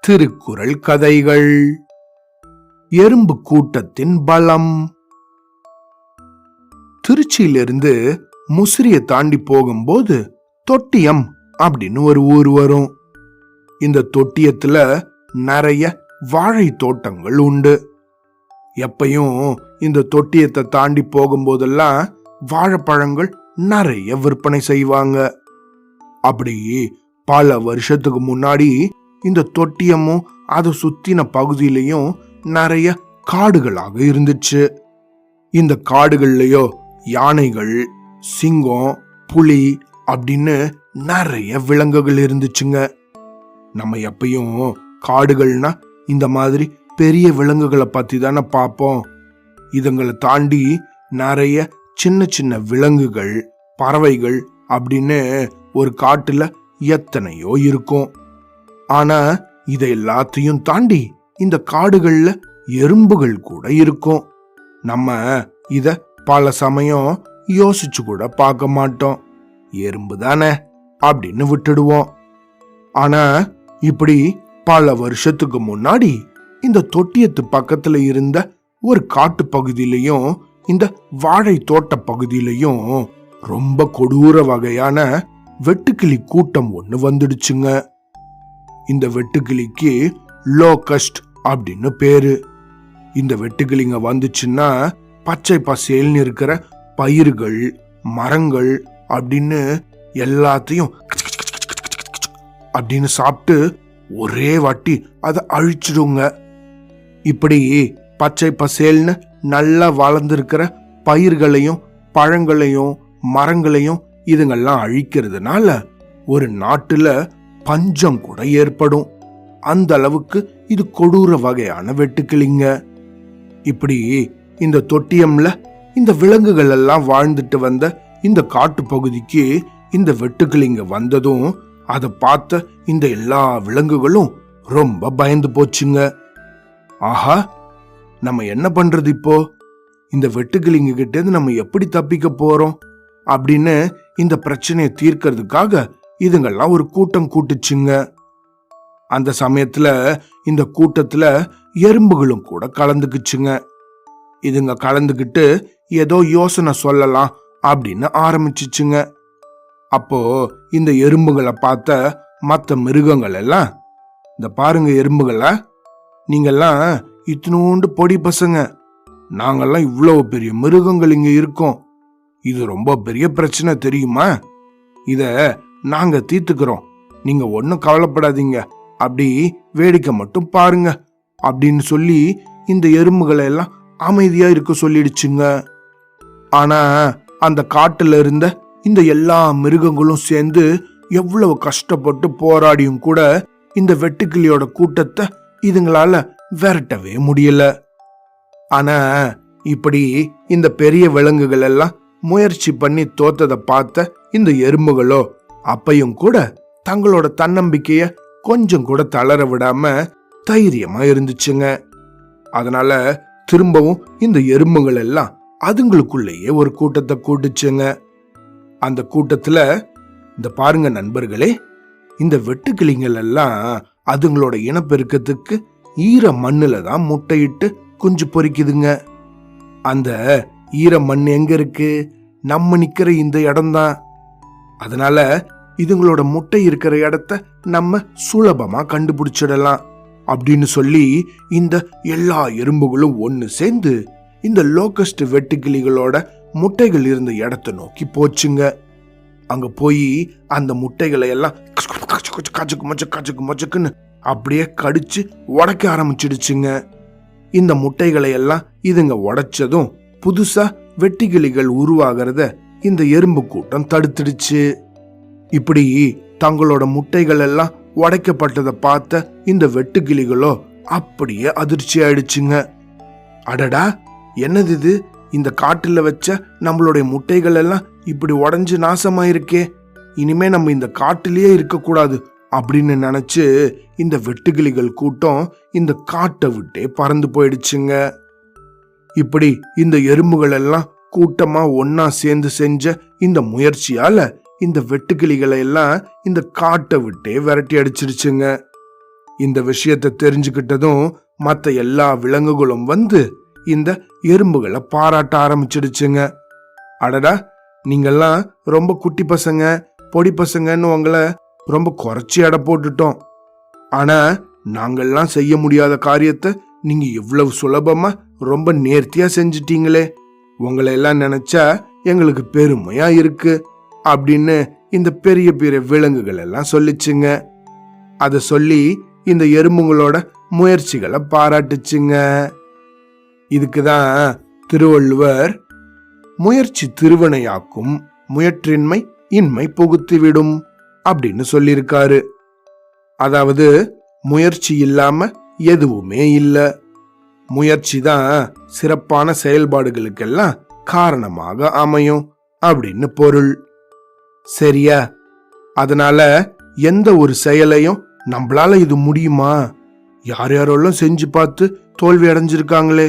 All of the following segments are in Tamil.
திருக்குறள் கதைகள். எறும்பு கூட்டத்தின் பலம். திருச்சியிலிருந்து முசிறிய தாண்டி போகும்போது தொட்டியம் அப்படின்னு ஒரு ஊர் வரும். இந்த தொட்டியத்துல நிறைய வாழை தோட்டங்கள் உண்டு. எப்பையும் இந்த தொட்டியத்தை தாண்டி போகும்போதெல்லாம் வாழைப்பழங்கள் நிறைய விற்பனை செய்வாங்க. அப்படி பல வருஷத்துக்கு முன்னாடி இந்த தொட்டியமும் அதை சுத்தின பகுதியிலையும் நிறைய காடுகளாக இருந்துச்சு. இந்த காடுகள்லயோ யானைகள் சிங்கம் புலி அப்படின்னு நிறைய விலங்குகள் இருந்துச்சுங்க. நம்ம எப்பயும் காடுகள்னா இந்த மாதிரி பெரிய விலங்குகளை பத்தி தானே பார்ப்போம். இதுங்களை தாண்டி நிறைய சின்ன சின்ன விலங்குகள் பறவைகள் அப்படின்னு ஒரு காட்டுல எத்தனையோ இருக்கும். ஆனா இதை எல்லாத்தையும் தாண்டி இந்த காடுகள்ல எறும்புகள் கூட இருக்கும். நம்ம இத பல சமயம் யோசிச்சு கூட பார்க்க மாட்டோம். எறும்பு தானே அப்படின்னு விட்டுடுவோம். ஆனா இப்படி பல வருஷத்துக்கு முன்னாடி இந்த தொட்டியத்து பக்கத்துல இருந்த ஒரு காட்டு பகுதியிலையும் இந்த வாழை தோட்ட பகுதியிலையும் ரொம்ப கொடூர வகையான வெட்டுக்கிளி கூட்டம் ஒண்ணு வந்துடுச்சுங்க. இந்த வெட்டுக்கிளிக்கு லோகஸ்ட் அப்படின்னு பேரு. இந்த வெட்டுக்கிளிங்க வந்துச்சுன்னா பச்சை பசேல்னு இருக்கிற பயிர்கள் மரங்கள் அப்படின்னு எல்லாத்தையும் அப்படின்னு சாப்பிட்டு ஒரே வாட்டி அதை அழிச்சிடுங்க. இப்படி பச்சை பசேல்னு நல்லா வளர்ந்துருக்கிற பயிர்களையும் பழங்களையும் மரங்களையும் இதுங்கெல்லாம் அழிக்கிறதுனால ஒரு நாட்டுல பஞ்சம் கூட ஏற்படும். அந்த அளவுக்கு இது கொடூர வகையான வெட்டுக்கிளிங்க. இப்படி இந்த தொட்டியம்ல இந்த விலங்குகள் எல்லாம் வாழ்ந்துட்டு வந்த இந்த காட்டு பகுதிக்கு இந்த வெட்டுக்கிளிங்க வந்ததும் அதை பார்த்த இந்த எல்லா விலங்குகளும் ரொம்ப பயந்து போச்சுங்க. ஆஹா நம்ம என்ன பண்றது இப்போ? இந்த வெட்டுக்கிளிங்க கிட்டேருந்து நம்ம எப்படி தப்பிக்க போறோம்? அப்படின்னு இந்த பிரச்சனையை தீர்க்கறதுக்காக இதுங்கெல்லாம் ஒரு கூட்டம் கூட்டுச்சுங்க. அந்த சமயத்துல இந்த கூட்டத்துல எறும்புகளும் கூட கலந்துக்குச்சுங்க. இதுங்க கலந்துக்கிட்டு ஏதோ யோசனை சொல்லலாம் அப்படின்னு ஆரம்பிச்சிச்சுங்க. அப்போ இந்த எறும்புகளை பார்த்த மற்ற மிருகங்கள் எல்லாம் இந்த பாருங்க எறும்புகளை நீங்கெல்லாம் இத்தினோண்டு பொடி பசங்க. நாங்கெல்லாம் இவ்வளவு பெரிய மிருகங்கள் இங்க இருக்கோம். இது ரொம்ப பெரிய பிரச்சனை தெரியுமா? இத நாங்க தீர்த்துக்கிறோம். நீங்க ஒன்றும் கவலைப்படாதீங்க. அப்படி வேடிக்கை மட்டும் பாருங்க. அப்படின்னு சொல்லி இந்த எறும்புகளை எல்லாம் அமைதியா இருக்க சொல்லிடுச்சுங்க. ஆனா அந்த காட்டுல இருந்த இந்த எல்லா மிருகங்களும் சேர்ந்து எவ்வளவு கஷ்டப்பட்டு போராடியும் கூட இந்த வெட்டுக்கிளியோட கூட்டத்தை இதுங்களால விரட்டவே முடியல. ஆனா இப்படி இந்த பெரிய விலங்குகள் எல்லாம் முயற்சி பண்ணி தோத்ததை பார்த்த இந்த எறும்புகளோ அப்பையும் கூட தங்களோட தன்னம்பிக்கைய கொஞ்சம் கூட தளர விடாம தைரியமா இருந்துச்சுங்க. அதனால திரும்பவும் இந்த எறும்புகள் எல்லாம் அதுங்களுக்குள்ளேயே ஒரு கூட்டத்தை கூட்டுச்சுங்க. அந்த கூட்டத்துல இந்த பாருங்க நண்பர்களே இந்த வெட்டுக்கிளிங்கள் எல்லாம் அதுங்களோட இனப்பெருக்கத்துக்கு ஈர மண்ணில் தான் முட்டையிட்டு குஞ்சு பொரிக்குதுங்க அந்த ஈர மண் எங்க இருக்கு நம்ம நிக்கிற இந்த இடம்தான். அதனால இதுங்களோட முட்டை இருக்கிற இடத்த நம்ம சுலபமா கண்டுபிடிச்சிடலாம் அப்படின்னு சொல்லி இந்த எல்லா எறும்புகளும் ஒன்று சேர்ந்து இந்த லோக்கஸ்ட் வெட்டுக்கிளிகளோட முட்டைகள் இருந்த இடத்த நோக்கி போச்சுங்க. அங்க போய் அந்த முட்டைகளை எல்லாம் கச்சுக்கு மொச்ச கச்சுக்கு மச்சக்குன்னு அப்படியே கடிச்சு உடைக்க ஆரம்பிச்சிடுச்சுங்க. இந்த முட்டைகளை எல்லாம் இதுங்க உடைச்சதும் புதுசா வெட்டுக்கிளிகள் உருவாகிறத இந்த எறும்பு கூட்டம் தடுத்துடுச்சு. இப்படி தங்களோட முட்டைகள் எல்லாம் உடைக்கப்பட்டதை பார்த்த இந்த வெட்டுக்கிளிகளோ அப்படியே அதிர்ச்சி ஆயிடுச்சுங்க. அடடா என்னது இது? இந்த காட்டுல வச்ச நம்மளுடைய முட்டைகள் எல்லாம் இப்படி உடைஞ்சு நாசமாயிருக்கே. இனிமே நம்ம இந்த காட்டிலேயே இருக்கக்கூடாது அப்படின்னு நினைச்சு இந்த வெட்டுக்கிளிகள் கூட்டம் இந்த காட்டை விட்டே பறந்து போயிடுச்சுங்க. இப்படி இந்த எறும்புகள் எல்லாம் கூட்டமா ஒன்னா சேர்ந்து செஞ்ச இந்த முயற்சியால இந்த வெட்டுக்கிளிகளை எல்லாம் இந்த காட்டை விட்டே விரட்டி அடிச்சிருச்சுங்க. இந்த விஷயத்தை தெரிஞ்சுக்கிட்டதும் மற்ற எல்லா விலங்குகளும் வந்து இந்த எறும்புகளை பாராட்ட ஆரம்பிச்சிடுச்சுங்க. அடடா நீங்கெல்லாம் ரொம்ப குட்டி பசங்க பொடி பசங்கன்னு உங்களை ரொம்ப குறைச்சி எடை போட்டுட்டோம். ஆனா நாங்கள்லாம் செய்ய முடியாத காரியத்தை நீங்க இவ்வளவு சுலபமா ரொம்ப நேர்த்தியா செஞ்சிட்டீங்களே. உங்களை எல்லாம் நினைச்சா எங்களுக்கு பெருமையா இருக்கு அப்படின்னு இந்த பெரிய பெரிய விலங்குகள் எல்லாம் சொல்லிச்சுங்க. அதை சொல்லி இந்த எறும்புங்களோட முயற்சிகளை பாராட்டுச்சுங்க. இதுக்கு தான் திருவள்ளுவர் முயற்சி திருவினையாக்கும் முயற்றின்மை இன்மை புகுத்திவிடும் அப்படின்னு சொல்லியிருக்காரு. அதாவது முயற்சி இல்லாம எதுவுமே இல்லை. முயற்சி தான் சிறப்பான செயல்பாடுகளுக்கெல்லாம் காரணமாக அமையும் அப்படின்னு பொருள். சரியா? அதனால எந்த ஒரு செயலையும் நம்மளால இது முடியுமா? யார் யாரெல்லாம் செஞ்சு பார்த்து தோல்வி அடைஞ்சிருக்காங்களே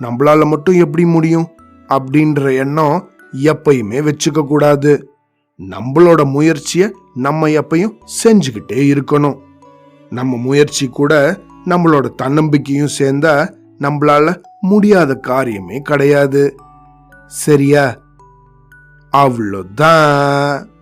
நம்மளால மட்டும் எப்படி முடியும்? அப்படின்ற எண்ணம் எப்பயுமே வச்சுக்க கூடாது. நம்மளோட முயற்சியை நம்ம எப்பயும் செஞ்சுக்கிட்டே இருக்கணும். நம்ம முயற்சி கூட நம்மளோட தன்னம்பிக்கையும் சேர்ந்தா நம்மளால முடியாத காரியமே கிடையாது. சரியா? அவ்வளோதான்